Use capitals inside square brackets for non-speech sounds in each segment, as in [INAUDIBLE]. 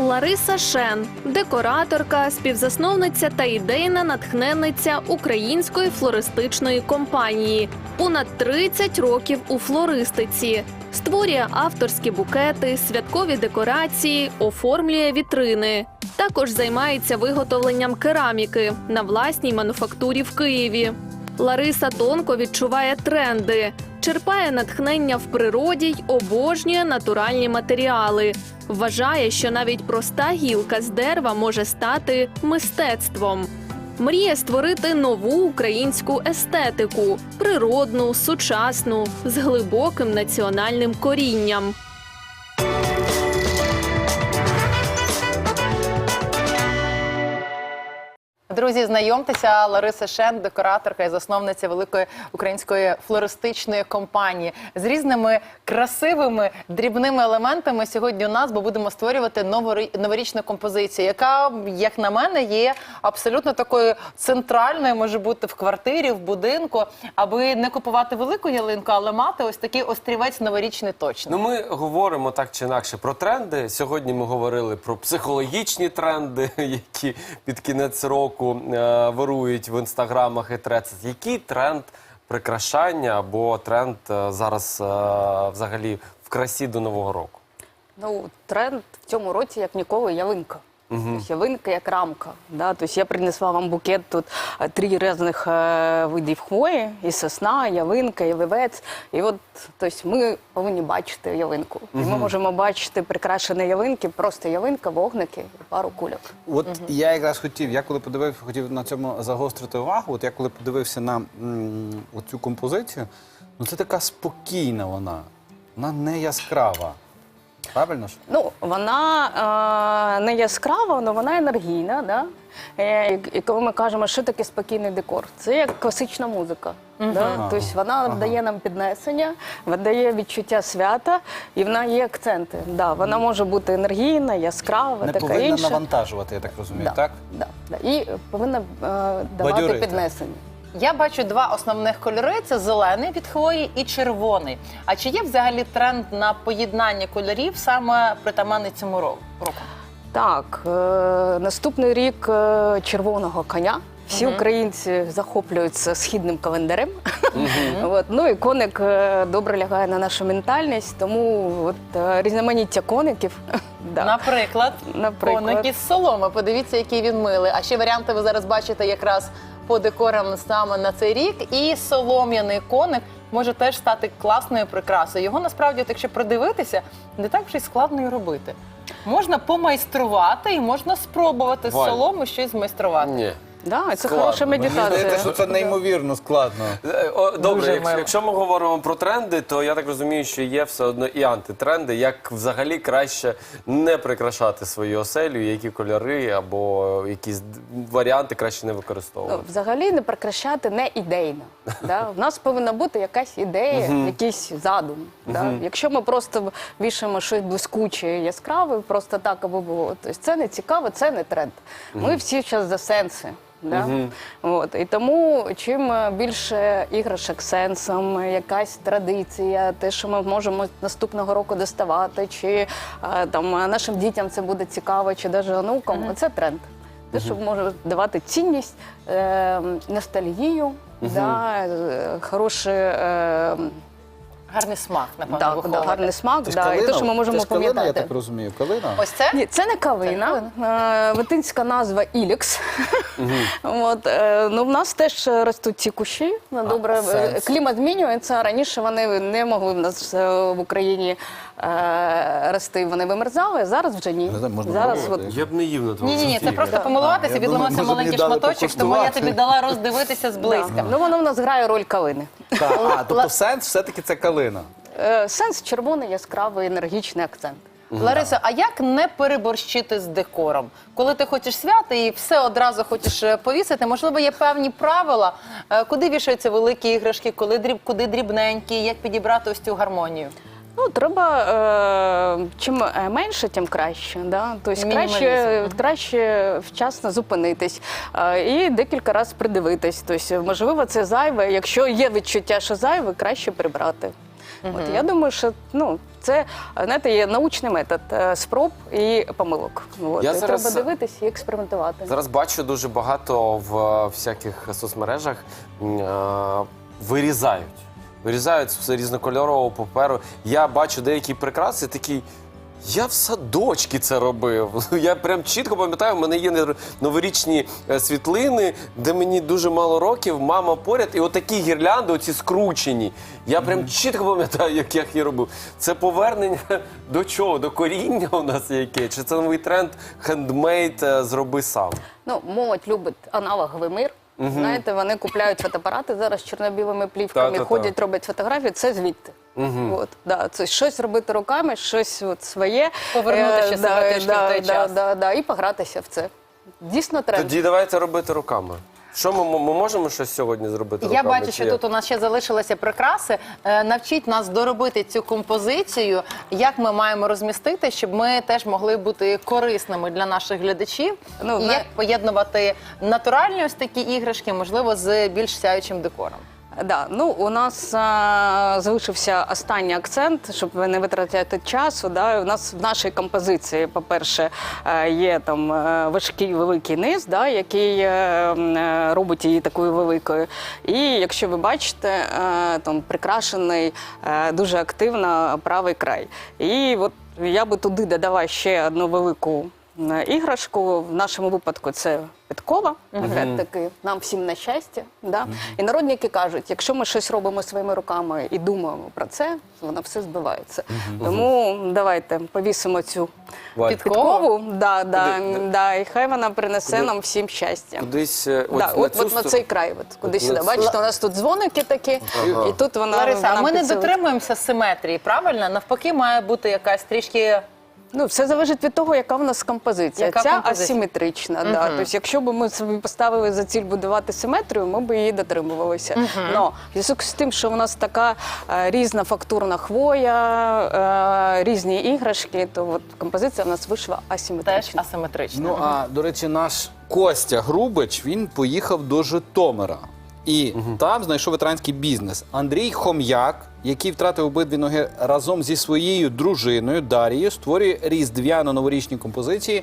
Лариса Шен, декораторка, співзасновниця та ідейна натхненниця української флористичної компанії. Понад 30 років у флористиці. Створює авторські букети, святкові декорації, оформлює вітрини. Також займається виготовленням кераміки на власній мануфактурі в Києві. Лариса тонко відчуває тренди, черпає натхнення в природі й обожнює натуральні матеріали. Вважає, що навіть проста гілка з дерева може стати мистецтвом. Мріє створити нову українську естетику, природну, сучасну, з глибоким національним корінням. Друзі, знайомтеся, Лариса Шен, декораторка і засновниця великої української флористичної компанії з різними красивими дрібними елементами сьогодні у нас, бо будемо створювати новорі- новорічну композицію, яка, як на мене, є абсолютно такою центральною, може бути в квартирі, в будинку, аби не купувати велику ялинку, але мати ось такий острівець новорічний точно. Ну, ми говоримо так чи інакше про тренди. Сьогодні ми говорили про психологічні тренди, [LAUGHS] які під кінець року е, вирують в інстаграмах і трецах. Який тренд прикрашання або тренд е, зараз е, взагалі в красі до нового року? Ну, тренд в цьому році, як ніколи, ялинка. Ялинка як рамка. Да? Тобто я принесла вам букет тут е, три різних е, видів хвої: і сосна, і ялинка, і левець. І от тобто, ми повинні бачити ялинку. І ми можемо бачити прикрашені ялинки, просто ялинка, вогники і пару кульок. От я якраз хотів, я коли подивився, хотів на цьому загострити увагу. От я коли подивився на цю композицію, ну це така спокійна вона, вона не яскрава. Правильно ж? Ну, вона е, не яскрава, але вона енергійна. Да? Е, і, і коли ми кажемо, що таке спокійний декор, це як класична музика. Да? Ага. Тобто вона Ага. дає нам піднесення, дає відчуття свята, і вона є акценти. Да, вона може бути енергійна, яскрава, Не така повинна інша. навантажувати, я так розумію, Да, так? Да, да. І повинна е, давати Бадьорити. піднесення. Я бачу два основних кольори: це зелений від хвої і червоний. А чи є взагалі тренд на поєднання кольорів саме притаманний цьому року? Так, е, наступний рік е, червоного коня. Всі українці захоплюються східним календарем. [LAUGHS] От, ну і коник е, добре лягає на нашу ментальність, тому от, е, різноманіття коників. [LAUGHS] да. Наприклад, Наприклад. коник із соломи. Подивіться, який він милий. А ще варіанти ви зараз бачите якраз по декорам саме на цей рік. І солом'яний коник може теж стати класною прикрасою. Його насправді, от якщо придивитися, не так вже й складно і робити. Можна помайструвати і можна спробувати з Валь. соломи щось змайструвати. Ні. Да, це Складно. хороша Мені Мені здається, що це неймовірно складно. О, Добре, якщо, якщо ми говоримо про тренди, то я так розумію, що є все одно і антитренди, як взагалі краще не прикрашати свої оселю, які кольори або якісь варіанти краще не Ну, використовувати. взагалі не прикрашати не ідейно. Да? В нас повинна бути якась ідея, якийсь задум. Да? Якщо ми просто вішаємо щось блискуче, яскраве, просто так аби було, то це не цікаво, це не тренд. Ми всі зараз за сенси. Да? От. І тому чим е, більше іграшок сенсом, якась традиція, те, що ми можемо наступного року доставати, чи е, там е, нашим дітям це буде цікаво, чи навіть онукам, це тренд. Те, що може давати цінність, е, ностальгію, да, е, хороше, е, Гарний смак, напевно, да, да, виховувати. гарний смак, Це ж да, і калина? те, що ми можемо Це ж калина, я пам'ятати. так розумію. Калина? Ось це? Ні, це не калина. Е, Латинська назва Ілікс. [LAUGHS] От, е, ну, в нас теж ростуть ці кущі. Ну, Добре, е, сенс. клімат змінюється. Раніше вони не могли в нас е, в Україні е, рости, вони вимерзали. Зараз вже ні. Не знаю, можна Зараз от, Я б не їв на твоєму Ні, ні, ні, це просто помилуватися, А, я думаю, відламався маленький дали шматочок, тому я покуштувати. тобі дала роздивитися зблизька. ну, воно в нас грає роль калини. Так, а, тобто сенс все-таки це калина. Е, Сенс червоний, яскравий, енергічний акцент. Лариса, а як не переборщити з декором? Коли ти хочеш свята і все одразу хочеш е, повісити, можливо, є певні правила, е, куди вішаються великі іграшки, коли дріб, куди дрібненькі, як підібрати ось цю гармонію? Ну, треба е, чим е, менше, тим краще. Да? Тобто краще, краще вчасно зупинитись е, і декілька разів придивитись. Тобто, можливо, це зайве. Якщо є відчуття, що зайве, краще прибрати. От, я думаю, що ну, це знаєте, є научний метод е, спроб і помилок. От, Я і зараз- треба дивитись і експериментувати. Зараз бачу дуже багато в всяких соцмережах е, вирізають. Вирізають з різнокольорового паперу. Я бачу деякі прикраси, такий. Я в садочки це робив. [LAUGHS] Я прям чітко пам'ятаю, в мене є новорічні е, світлини, де мені дуже мало років, мама поряд, і отакі гірлянди, оці скручені. Я прям чітко пам'ятаю, як я їх робив. Це повернення [LAUGHS] до чого? До коріння у нас яке? Чи це новий тренд хендмейд зроби сам? Ну, молодь любить аналоговий мир. Знаєте, вони купляють фотоапарати зараз з чорно-білими плівками, Та-та-та. ходять, роблять фотографії. Це звідти. От, да, це щось робити руками, щось от своє. Повернути ще Е, себе трішки в той час. Да, да, і погратися в це. Дійсно треба. Тоді давайте робити руками. Що ми, ми можемо щось сьогодні зробити Я руками? бачу, чи що як? тут у нас ще залишилися прикраси. Е, Навчіть нас доробити цю композицію, як ми маємо розмістити, щоб ми теж могли бути корисними для наших глядачів. Ну, і на- як поєднувати натуральні ось такі іграшки, можливо, з більш сяючим декором. Да, ну у нас а, залишився останній акцент, щоб не витрачати часу. Да. У нас в нашій композиції, по-перше, е, є там е, важкий великий низ, да, який е, е, робить її такою великою. І якщо ви бачите, е, там прикрашений е, дуже активно правий край. І от я би туди додала ще одну велику е, іграшку. В нашому випадку це підкова, опять-таки, нам всім на щастя. Да? І народники кажуть, якщо ми щось робимо своїми руками і думаємо про це, воно все збивається. Тому давайте повісимо цю Валь, Підкову? підкову, да, да, Куди? да, і хай вона принесе Куди? нам всім щастя. Кудись е, от, на от, от на цей край, от, куди От сюди. Бачите, у нас тут дзвоники такі, Ага. і тут вона. Лариса, а вона ми не дотримуємося симетрії, правильно? Навпаки, має бути якась трішки. Ну, все залежить від того, яка в нас композиція. Яка Ця композиція? асиметрична. Да. Тобто, якщо б ми собі поставили за ціль будувати симетрію, ми б її дотримувалися. Но в зв'язку з тим, що в нас така е, різна фактурна хвоя, е, різні іграшки, то от композиція в нас вийшла Теж асиметрична. асиметрична. Ну а до речі, наш Костя Грубич він поїхав до Житомира. І там знайшов ветеранський бізнес. Андрій Хом'як, який втратив обидві ноги разом зі своєю дружиною Дарією, створює різдвяно-новорічні композиції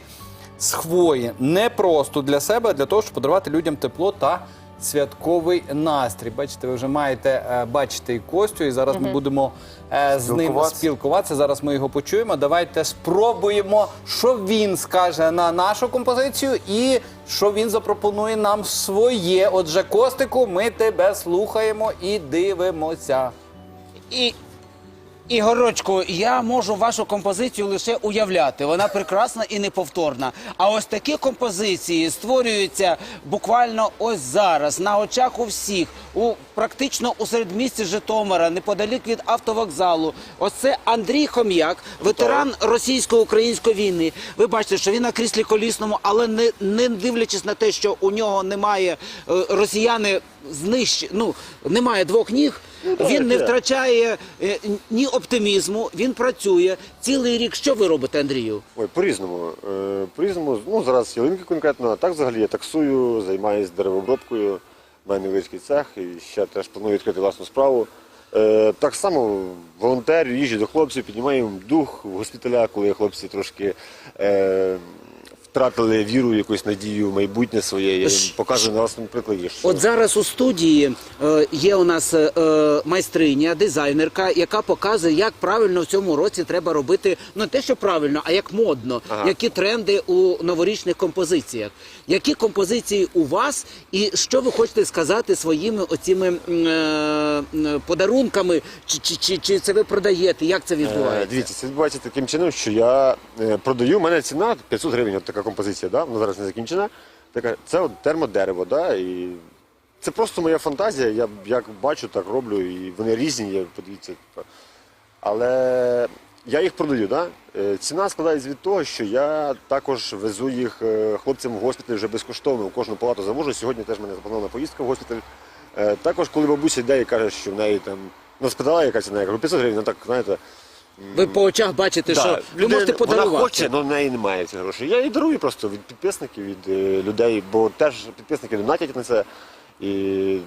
з хвої. Не просто для себе, а для того, щоб подарувати людям тепло та святковий настрій. Бачите, ви вже маєте е, бачити і Костю, і зараз ми будемо е, з ним Спілкуватися. спілкуватися. Зараз ми його почуємо. Давайте спробуємо, що він скаже на нашу композицію і що він запропонує нам своє. Отже, Костику, ми тебе слухаємо і дивимося. І, Ігорочку, я можу вашу композицію лише уявляти. Вона прекрасна і неповторна. А ось такі композиції створюються буквально ось зараз, на очах у всіх, у практично у середмісті Житомира, неподалік від автовокзалу. Ось це Андрій Хом'як, ветеран російсько-української війни. Ви бачите, що він на кріслі колісному, але не, не дивлячись на те, що у нього немає е, росіяни знищ... ну, немає двох ніг. Він не втрачає е, ні оптимізму, він працює цілий рік. Що ви робите, Андрію? Ой, по-різному. Е, по-різному, ну зараз ялинки конкретно, а так взагалі я таксую, займаюся деревообробкою, мене невеличкий цех і ще теж планую відкрити власну справу. Е, так само волонтер, їжджу до хлопців, піднімаю їм дух в госпіталя, коли хлопці трошки е, втратили віру, якусь надію в майбутнє своє. Я їм Ш- на власному прикладі. Що... От зараз у студії е, є у нас е, майстриня, дизайнерка, яка показує, як правильно в цьому році треба робити ну, не те, що правильно, а як модно, Ага. які тренди у новорічних композиціях. Які композиції у вас, і що ви хочете сказати своїми оціми е, подарунками? Чи, чи, чи, чи це ви продаєте? Як це Е, відбувається? Дивіться, це відбувається таким чином, що я е, продаю, у мене ціна 500 гривень, от така композиція, да? вона зараз не закінчена. Така, це от термодерево, да? і це просто моя фантазія, я як бачу, так роблю, і вони різні, я, подивіться. Але я їх продаю, да? Е, ціна складається від того, що я також везу їх е, хлопцям в госпіталь вже безкоштовно, у кожну палату завожу. Сьогодні теж мене запланована поїздка в госпіталь. Е, Також, коли бабуся йде і каже, що в неї там ну, спитала яка ціна, я кажу 500 гривень, ну так, знаєте, Ви по очах бачите, що ви людина- можете Вона хоче, але в неї немає цих грошей. Я їй дарую просто від підписників, від е, людей, бо теж підписники донатять на це. І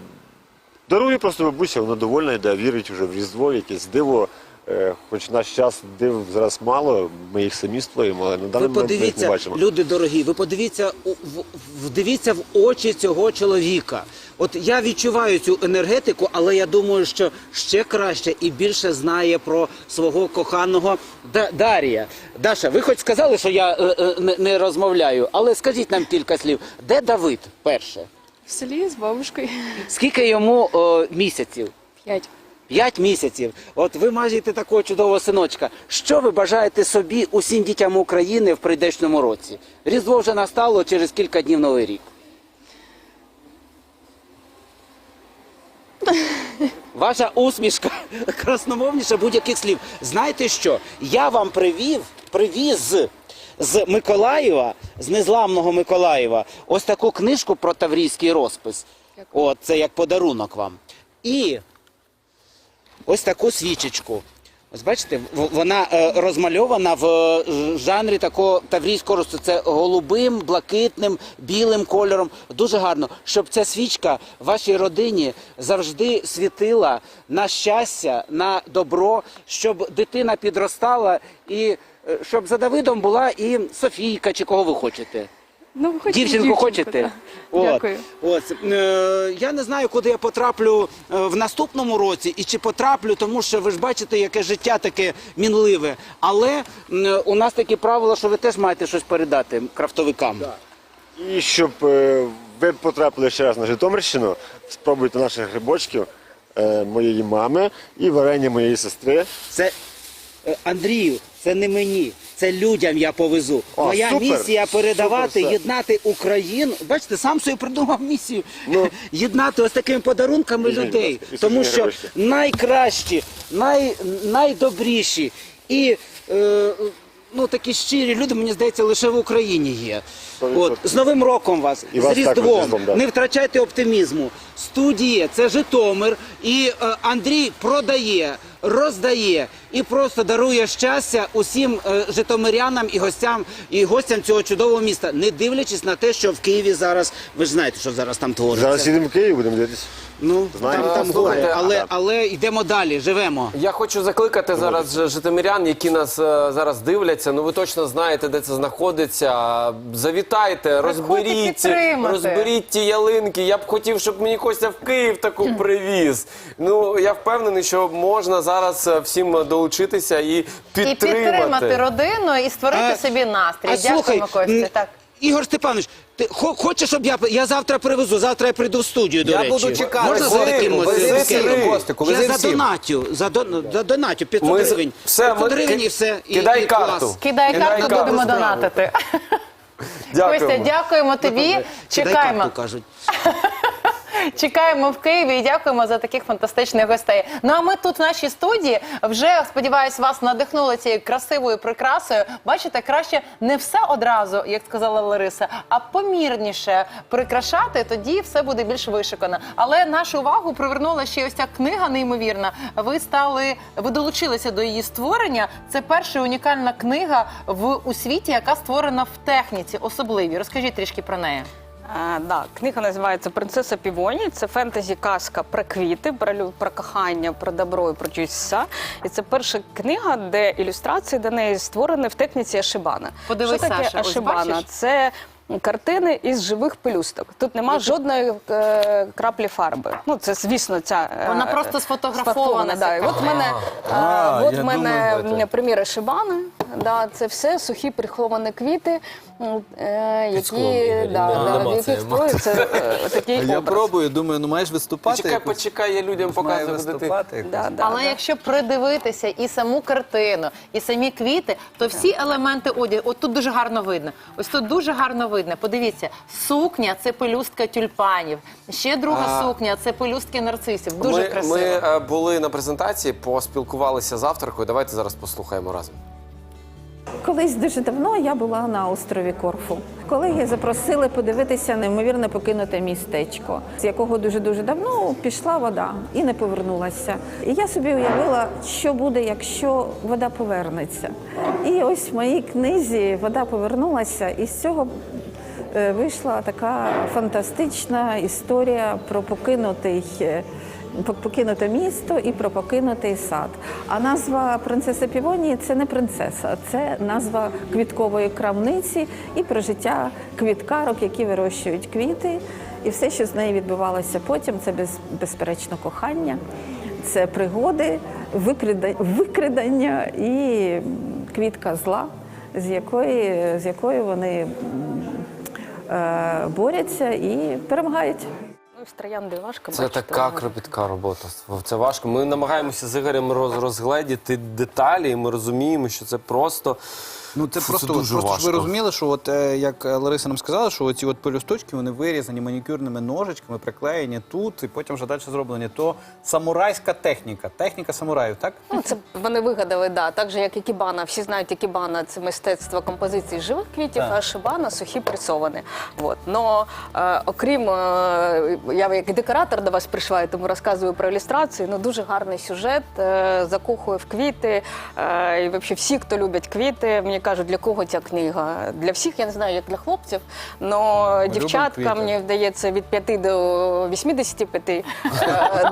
дарую просто бабуся, вона довольна йде, вірить вже в Різдво, якесь диво. Е, Хоч наш час див зараз мало, ми їх самі створюємо, але на даний Ви момент ми їх не подивіться, бачимо. люди дорогі, ви подивіться, в- вдивіться в очі цього чоловіка. От я відчуваю цю енергетику, але я думаю, що ще краще і більше знає про свого коханого Да- Дарія. Даша, ви хоч сказали, що я е, е, не, не розмовляю, але скажіть нам кілька слів. Де Давид перше? В селі з бабушкою. Скільки йому е, місяців? П'ять. П'ять місяців. От ви маєте такого чудового синочка. Що ви бажаєте собі усім дітям України в прийдешньому році? Різдво вже настало через кілька днів новий рік. Ваша усмішка [LAUGHS] красномовніша будь-яких слів. Знаєте що? Я вам привів, привіз з Миколаєва, з незламного Миколаєва, ось таку книжку про таврійський розпис. От, це як подарунок вам. І ось таку свічечку. Ось бачите, вона е, розмальована в е, жанрі такого таврійського росту. Це голубим, блакитним, білим кольором. Дуже гарно, щоб ця свічка вашій родині завжди світила на щастя, на добро, щоб дитина підростала і е, щоб за Давидом була і Софійка, чи кого ви хочете. Ну, ви хочете Дівчинку хочете? От. Дякую. Ось е, я не знаю, куди я потраплю е, в наступному році, і чи потраплю, тому що ви ж бачите, яке життя таке мінливе. Але у нас такі правила, що ви теж маєте щось передати крафтовикам. І щоб е, ви потрапили ще раз на Житомирщину, спробуйте наших грибочків е, моєї мами і варення моєї сестри. Це е, Андрію, це не мені. Це людям я повезу. О, Моя супер, місія передавати, супер, єднати Україну. Бачите, сам собі придумав місію. Ну. [LAUGHS] єднати ось такими подарунками людей. Тому що найкращі, най, найдобріші і е, ну, такі щирі люди, мені здається, лише в Україні є. От, з Новим роком вас, І з вас також Різдвом. Різдвом, да. Не втрачайте оптимізму. Студія це Житомир, і е, Андрій продає, роздає і просто дарує щастя усім е, житомирянам і гостям і гостям цього чудового міста, не дивлячись на те, що в Києві зараз ви ж знаєте, що зараз там твориться. Зараз їдемо в Київ, будемо дивитися. Ну Знаємо. там, там слухайте, горе, але, але йдемо далі, живемо. Я хочу закликати зараз ж- житомирян, які нас е, зараз дивляться. Ну ви точно знаєте, де це знаходиться. Завітайте, розберіть, підтримати. розберіть ті ялинки. Я б хотів, щоб мені Костя в Київ таку привіз. Ну я впевнений, що можна зараз е, всім долучитися і І підтримати. підтримати родину і створити А- собі настрій. А Дякуємо, слухай, Костя. Так. Ігор Степанович, ти хо- хочеш, щоб я я завтра привезу? Завтра я прийду в студію. До Я речі. буду чекати. Можна Вези, за таким ось вези всім, Костику, Я вези за всім. донатю, за дон, за донатю 500 Ми з- гривень. все, 500 ми- гривень ки- і все. І, кидай і карту. клас. Кидай Кидай карту, карту. будемо Справу. донатити. Дякуємо. Костя, дякуємо тобі. Чекаємо. карту, кажуть. [LAUGHS] Чекаємо в Києві і дякуємо за таких фантастичних гостей. Ну а ми тут в нашій студії вже сподіваюсь, вас надихнули цією красивою прикрасою. Бачите, краще не все одразу, як сказала Лариса, а помірніше прикрашати. Тоді все буде більш вишикано. Але нашу увагу привернула ще ось ця книга неймовірна. Ви стали, ви долучилися до її створення. Це перша унікальна книга в у світі, яка створена в техніці особливій. Розкажіть трішки про неї. Да, книга називається Принцеса Півоні. Це фентезі казка про квіти, про, лю- про кохання, про добро і про чуття. І це перша книга, де ілюстрації до неї створені в техніці Ашибана. Подивись, Що таке Саша, ось Ашибана? бачиш? Це картини із живих пелюсток. Тут нема жодної е, краплі фарби. Ну це звісно, ця е, Вона просто сфотографована, Да. І от в мене, А, е, от я в мене думаю, це- приміри Шибани. Да, це все сухі приховані квіти, е, які, да, да, да, в яких це, створюється е, такий Я образ. пробую, думаю, ну маєш виступати. Почекай, якось. почекай, я людям Має показую, де ти. виступати. якось. Да, да, Але да. якщо придивитися і саму картину, і самі квіти, то всі елементи одягу, от тут дуже гарно видно. Ось тут дуже гарно видно. Подивіться, сукня це пелюстка тюльпанів. Ще друга А. сукня це пелюстки нарцисів. Дуже ми, красиво. Ми е, були на презентації, поспілкувалися з авторкою. Давайте зараз послухаємо разом. Колись дуже давно я була на острові Корфу. Колеги запросили подивитися неймовірно покинуте містечко, з якого дуже дуже давно пішла вода і не повернулася. І я собі уявила, що буде, якщо вода повернеться. І ось в моїй книзі вода повернулася, і з цього е, вийшла така фантастична історія про покинутий. По- Покинуте місто і про покинутий сад. А назва принцеса Півонії це не принцеса, це назва квіткової крамниці і про життя квіткарок, які вирощують квіти. І все, що з нею відбувалося потім, це без, безперечно кохання, це пригоди, викрида- викрадання і квітка зла, з якої, з якою вони е, борються і перемагають. З троянди важко. Це бачите, така воно. кропітка робота. Це важко. Ми намагаємося з Ігорем роз, розгледіти деталі, і ми розуміємо, що це просто. Ну це просто, це от, дуже просто ж ви розуміли, що от е, як е, Лариса нам сказала, що ці от пелюсточки вони вирізані манікюрними ножичками, приклеєні тут, і потім вже далі зроблені. То самурайська техніка, техніка самураїв, так? Ну, це вони вигадали, да. Так же, як і кібана. Всі знають, кібана це мистецтво композиції живих квітів, Так. а шибана сухі пресовані. Вот. Но е, окрім е, я як декоратор до вас прийшла, і тому розказую про ілюстрації. Ну дуже гарний сюжет, е, закохує в квіти. Е, і взагалі всі, хто люблять квіти, мені кажуть, для кого ця книга? Для всіх, я не знаю, як для хлопців, але дівчатка, мені вдається від 5 до 85. Е,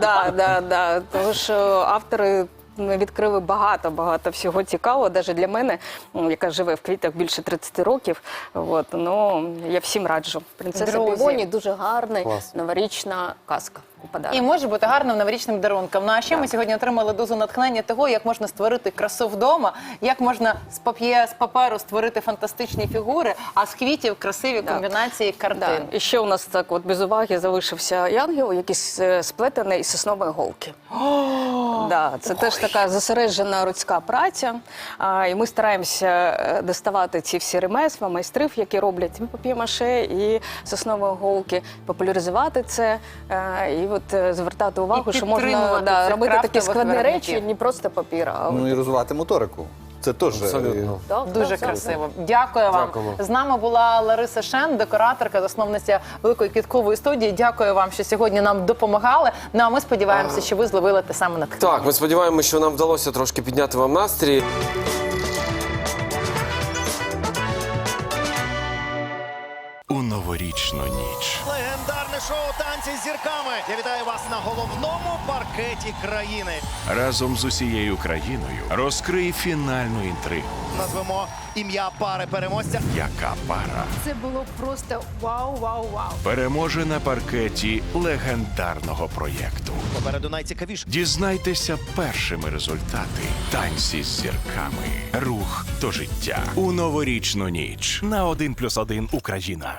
да, да, да. Тому що автори відкрили багато багато всього цікавого, навіть для мене, яка живе в квітах більше 30 років. От, ну, я всім раджу. Принцеса. Півоні дуже гарна новорічна казка. У подарунок. І може бути гарним новорічним дарунком. Ну а ще ми сьогодні отримали дозу натхнення того, як можна створити красу вдома, як можна з пап'є з паперу створити фантастичні фігури, а з квітів красиві Да. комбінації картин. Да. І ще у нас так от без уваги залишився янгел, який с- сплетений із соснової голки. да, це теж така зосереджена людська праця. А, і ми стараємося е, доставати ці всі ремесла, майстрів, які роблять пап'є-маше, і соснової голки, популяризувати це е, і от е, звертати увагу, І що можна підтримувати да, робити такі крафтових складні виробників. речі, не просто папір, а Ну і розвивати моторику. Це теж е, Абсолютно. Да, Дуже да, да, красиво. Дякую вам. Дякуємо. З нами була Лариса Шен, декораторка, засновниця великої квіткової студії. Дякую вам, що сьогодні нам допомагали. Ну а ми сподіваємося, що ви зловили те саме натхнення. Так, ми сподіваємося, що нам вдалося трошки підняти вам настрій. Новорічну ніч. Легендарне шоу танці з зірками. Я вітаю вас на головному паркеті країни. Разом з усією країною розкрий фінальну інтригу. Назвемо ім'я пари переможця. Яка пара Це було просто вау, вау, вау. переможе на паркеті легендарного проєкту? Попереду найцікавіше. Дізнайтеся першими результати танці з зірками. Рух до життя у новорічну ніч на 1+,1 Україна.